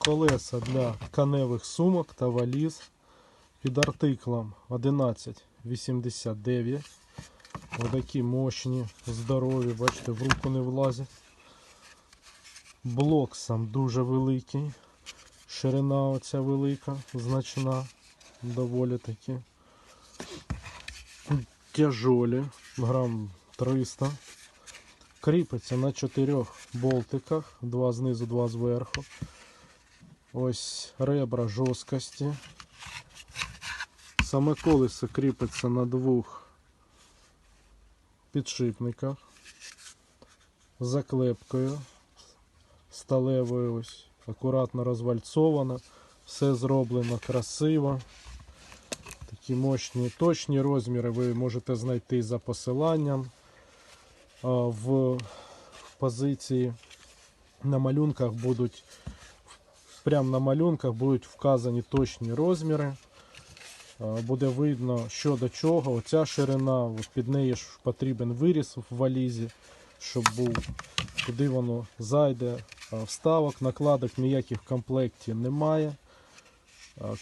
колеса для тканевих сумок та валіз під артиклом 1189. Отакі мощні, здорові, бачите, в руку не влазять. Блок сам дуже великий. Ширина оця велика, значна, доволі таки. Тяжолі, грам 300. Кріпиться на чотирьох болтиках, два знизу, два зверху. Ось ребра жорсткості. Саме колесо кріпиться на двох підшипниках. Заклепкою сталевою ось акуратно розвальцовано. Все зроблено красиво. Такі мощні, точні розміри ви можете знайти за посиланням в позиції на малюнках будуть прямо на малюнках будуть вказані точні розміри. Буде видно, що до чого. Оця ширина, під неї ж потрібен виріс в валізі, щоб був, куди воно зайде. Вставок, накладок ніяких в комплекті немає.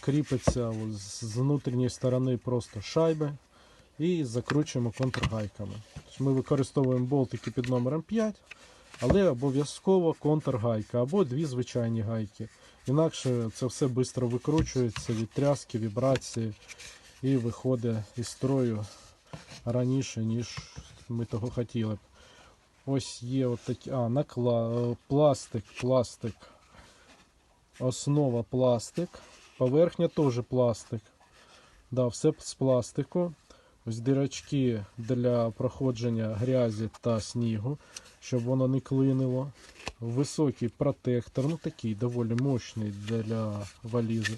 Кріпиться з внутрішньої сторони просто шайби і закручуємо контргайками. Тобто Ми використовуємо болтики під номером 5, але обов'язково контргайка або дві звичайні гайки. Інакше це все швидко викручується від тряски, вібрації і виходить із строю раніше, ніж ми того хотіли б. Ось є от. А, накла... пластик, пластик. Основа пластик. Поверхня теж пластик. Да, все з пластику. Ось дирочки для проходження грязі та снігу, щоб воно не клинило. Високий протектор, ну такий доволі мощний для валізи.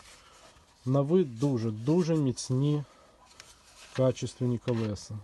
На вид дуже-дуже міцні качественні колеса.